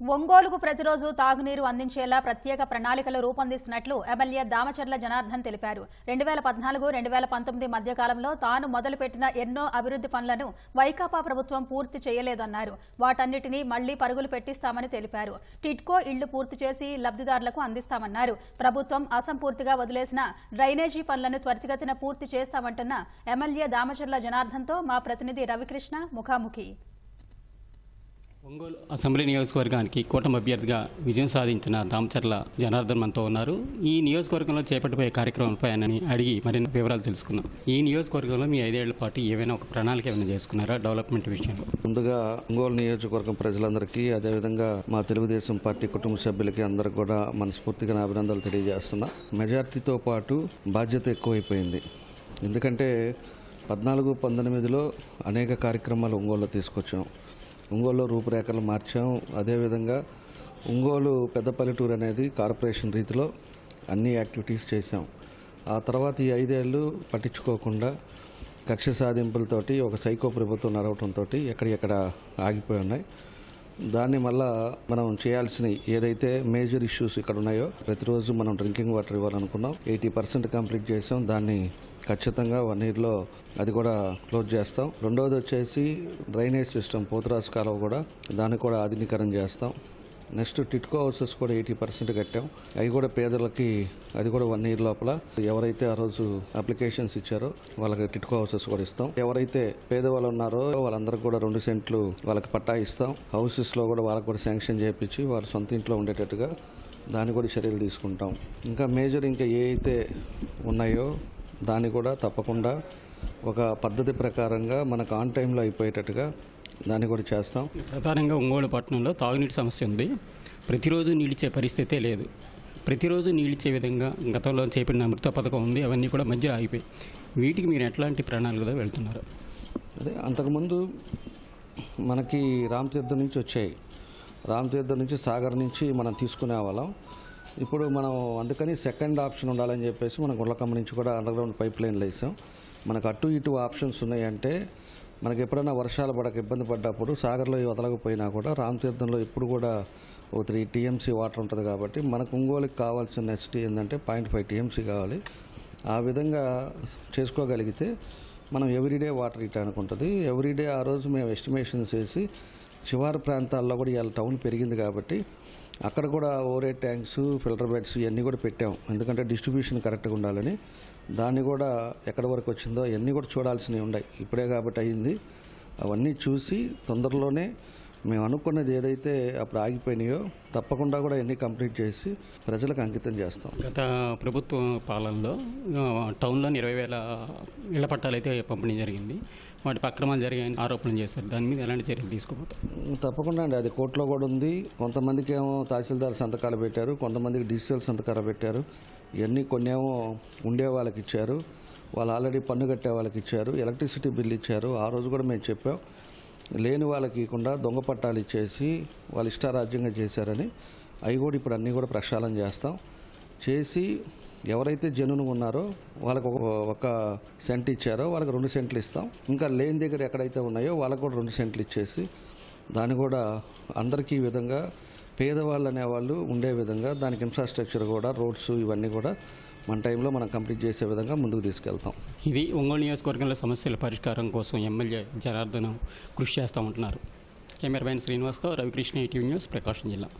ఒంగోలుకు ప్రతిరోజు తాగునీరు అందించేలా ప్రత్యేక ప్రణాళికలు రూపొందిస్తున్నట్లు ఎమ్మెల్యే దామచర్ల జనార్దన్ తెలిపారు. రెండు వేల పద్నాలుగు రెండు వేల పంతొమ్మిది మధ్యకాలంలో తాను మొదలుపెట్టిన ఎన్నో అభివృద్ధి పనులను వైకాపా ప్రభుత్వం పూర్తి చేయలేదన్నారు. వాటన్నిటినీ మళ్ళీ పరుగులు పెట్టిస్తామని తెలిపారు. టిట్కో ఇళ్ళు పూర్తి చేసి లబ్ధిదారులకు అందిస్తామన్నారు. ప్రభుత్వం అసంపూర్తిగా వదిలేసిన డ్రైనేజీ పనులను త్వరితగతిన పూర్తి చేస్తామంటున్న ఎమ్మెల్యే దామచర్ల జనార్దన్తో మా ప్రతినిధి రవికృష్ణ ముఖాముఖి. ఒంగోలు అసెంబ్లీ నియోజకవర్గానికి కూటమి అభ్యర్థిగా విజయం సాధించిన దామచర్ల జనార్దన్ మనతో ఉన్నారు. ఈ నియోజకవర్గంలో చేపట్టబోయే కార్యక్రమంపై ఆయనని అడిగి మరిన్ని వివరాలు తెలుసుకున్నాం ఈ నియోజకవర్గంలో మీ ఐదేళ్ళ పాటు ఏవైనా ఒక ప్రణాళిక ఏమైనా చేసుకున్నారా? డెవలప్మెంట్ విషయంలో. ముందుగా ఒంగోలు నియోజకవర్గం ప్రజలందరికీ అదేవిధంగా మా తెలుగుదేశం పార్టీ కుటుంబ సభ్యులకి అందరూ కూడా మనస్ఫూర్తిగా నా అభినందనలు తెలియజేస్తున్నా. మెజార్టీతో పాటు బాధ్యత ఎక్కువైపోయింది. ఎందుకంటే పద్నాలుగు పంతొమ్మిదిలో అనేక కార్యక్రమాలు ఒంగోలులో తీసుకొచ్చాం. ఒంగోలులో రూపురేఖలు మార్చాం. అదేవిధంగా ఒంగోలు పెద్ద పల్లెటూరు అనేది కార్పొరేషన్ రీతిలో అన్ని యాక్టివిటీస్ చేశాం. ఆ తర్వాత ఈ ఐదేళ్ళు పట్టించుకోకుండా కక్ష సాధింపులతోటి ఒక సైకో ప్రభుత్వం నడవటంతో ఎక్కడెక్కడ ఆగిపోయి ఉన్నాయి. దాన్ని మళ్ళా మనం చేయాల్సిన ఏదైతే మేజర్ ఇష్యూస్ ఇక్కడ ఉన్నాయో ప్రతిరోజు మనం డ్రింకింగ్ వాటర్ ఇవ్వాలనుకున్నాం ఎయిటీ పర్సెంట్ కంప్లీట్ చేసాం దాన్ని ఖచ్చితంగా వన్ ఇయర్లో అది కూడా క్లోజ్ చేస్తాం. రెండవది వచ్చేసి డ్రైనేజ్ సిస్టమ్ పోతురాజు కాలువ కూడా దాన్ని కూడా ఆధునీకరణ చేస్తాం. నెక్స్ట్ టిట్కో హౌసెస్ కూడా ఎయిటీ పర్సెంట్ కట్టాం. అవి కూడా పేదలకి అది కూడా వన్ ఇయర్ లోపల. ఎవరైతే ఆ రోజు అప్లికేషన్స్ ఇచ్చారో వాళ్ళకి టిట్కో హౌసెస్ కూడా ఇస్తాం. ఎవరైతే పేదవాళ్ళు ఉన్నారో వాళ్ళందరికీ కూడా రెండు సెంట్లు వాళ్ళకి పట్టా ఇస్తాం. హౌసెస్లో కూడా వాళ్ళకి కూడా శాంక్షన్ చేయించి వాళ్ళ సొంత ఇంట్లో ఉండేటట్టుగా దాన్ని కూడా చర్యలు తీసుకుంటాం. ఇంకా మేజర్ ఇంకా ఏ అయితే ఉన్నాయో దాన్ని కూడా తప్పకుండా ఒక పద్ధతి ప్రకారంగా మనకు ఆన్ టైంలో అయిపోయేటట్టుగా దాన్ని కూడా చేస్తాం. ప్రధానంగా ఒంగోలు పట్టణంలో తాగునీటి సమస్య ఉంది. ప్రతిరోజు నీళ్ళిచ్చే పరిస్థితే లేదు. ప్రతిరోజు నీళ్ళిచ్చే విధంగా గతంలో చేపట్టిన అమృత పథకం ఉంది. అవన్నీ కూడా మధ్యలో ఆగిపోయి వీటికి మీరు ఎట్లాంటి ప్రణాళికతో వెళ్తున్నారు? అదే అంతకుముందు మనకి రామతీర్థం నుంచి వచ్చాయి. రామతీర్థం నుంచి సాగర్ నుంచి మనం తీసుకునే వాళ్ళం. ఇప్పుడు మనం అందుకని సెకండ్ ఆప్షన్ ఉండాలని చెప్పేసి మనం గుళ్ళకమ్మ నుంచి కూడా అండర్గ్రౌండ్ పైప్ లైన్లు వేసాం. మనకు అటు ఇటు ఆప్షన్స్ ఉన్నాయంటే మనకి ఎప్పుడైనా వర్షాలు పడక ఇబ్బంది పడ్డప్పుడు సాగర్లో వదలకపోయినా కూడా రామతీర్థంలో ఇప్పుడు కూడా ఓ త్రీ టీఎంసీ వాటర్ ఉంటుంది కాబట్టి మనకు ఒంగోలుకి కావాల్సిన నెక్స్ట్ ఏంటంటే పాయింట్ ఫైవ్ టీఎంసీ కావాలి. ఆ విధంగా చేసుకోగలిగితే మనం ఎవ్రీడే వాటర్ ఇవ్వడానికి ఉంటుంది ఎవ్రీడే ఆ రోజు మేము ఎస్టిమేషన్స్ వేసి శివారు ప్రాంతాల్లో కూడా ఇవాళ టౌన్ పెరిగింది కాబట్టి అక్కడ కూడా ఓరే ట్యాంక్స్ ఫిల్టర్ బెడ్స్ ఇవన్నీ కూడా పెట్టాం. ఎందుకంటే డిస్ట్రిబ్యూషన్ కరెక్ట్గా ఉండాలని. దాన్ని కూడా ఎక్కడి వరకు వచ్చిందో ఇవన్నీ కూడా చూడాల్సినవి ఉన్నాయి. ఇప్పుడే కాబట్టి అయింది. అవన్నీ చూసి తొందరలోనే మేము అనుకున్నది ఏదైతే అప్పుడు ఆగిపోయినాయో తప్పకుండా కూడా అన్నీ కంప్లీట్ చేసి ప్రజలకు అంకితం చేస్తాం. గత ప్రభుత్వ పాలనలో ఆ, టౌన్లో ఇరవై వేల ఇళ్ళ పట్టాలు అయితే పంపిణీ జరిగింది. వాటి అక్రమాలు జరిగాయని ఆరోపణలు చేశారు. దాని మీద ఎలాంటి చర్యలు తీసుకోబోతారు తప్పకుండా అండి. అది కోర్టులో కూడా ఉంది. కొంతమందికి ఏమో తహసీల్దార్ సంతకాలు పెట్టారు. కొంతమందికి డిజిటల్ సంతకాలు పెట్టారు. ఇవన్నీ కొన్నేమో ఉండే వాళ్ళకి ఇచ్చారు వాళ్ళు ఆల్రెడీ పన్ను కట్టే వాళ్ళకి ఇచ్చారు ఎలక్ట్రిసిటీ బిల్ ఇచ్చారు. ఆ రోజు కూడా మేము చెప్పాం. లేని వాళ్ళకి ఇవ్వకుండా దొంగ పట్టాలు ఇచ్చేసి వాళ్ళు ఇష్టారాజ్యంగా చేశారని. అవి కూడా ఇప్పుడు అన్నీ కూడా ప్రక్షాళన చేస్తాం. చేసి ఎవరైతే జనును ఉన్నారో వాళ్ళకు ఒక ఒక సెంట్ ఇచ్చారో వాళ్ళకి రెండు సెంట్లు ఇస్తాం. ఇంకా లేని దగ్గర ఎక్కడైతే ఉన్నాయో వాళ్ళకు కూడా రెండు సెంట్లు ఇచ్చేసి దాన్ని కూడా అందరికీ ఈ విధంగా పేదవాళ్ళు అనేవాళ్ళు ఉండే విధంగా దానికి ఇన్ఫ్రాస్ట్రక్చర్ కూడా రోడ్స్ ఇవన్నీ కూడా మన టైంలో మనం కంప్లీట్ చేసే విధంగా ముందుకు తీసుకెళ్తాం. ఇది ఒంగోలు నియోజకవర్గంలో సమస్యల పరిష్కారం కోసం ఎమ్మెల్యే జనార్దనం కృషి చేస్తూ ఉంటున్నారు. కెమెరామెన్ శ్రీనివాస్తో రవికృష్ణ ఈటీవీ న్యూస్ ప్రకాశం జిల్లా.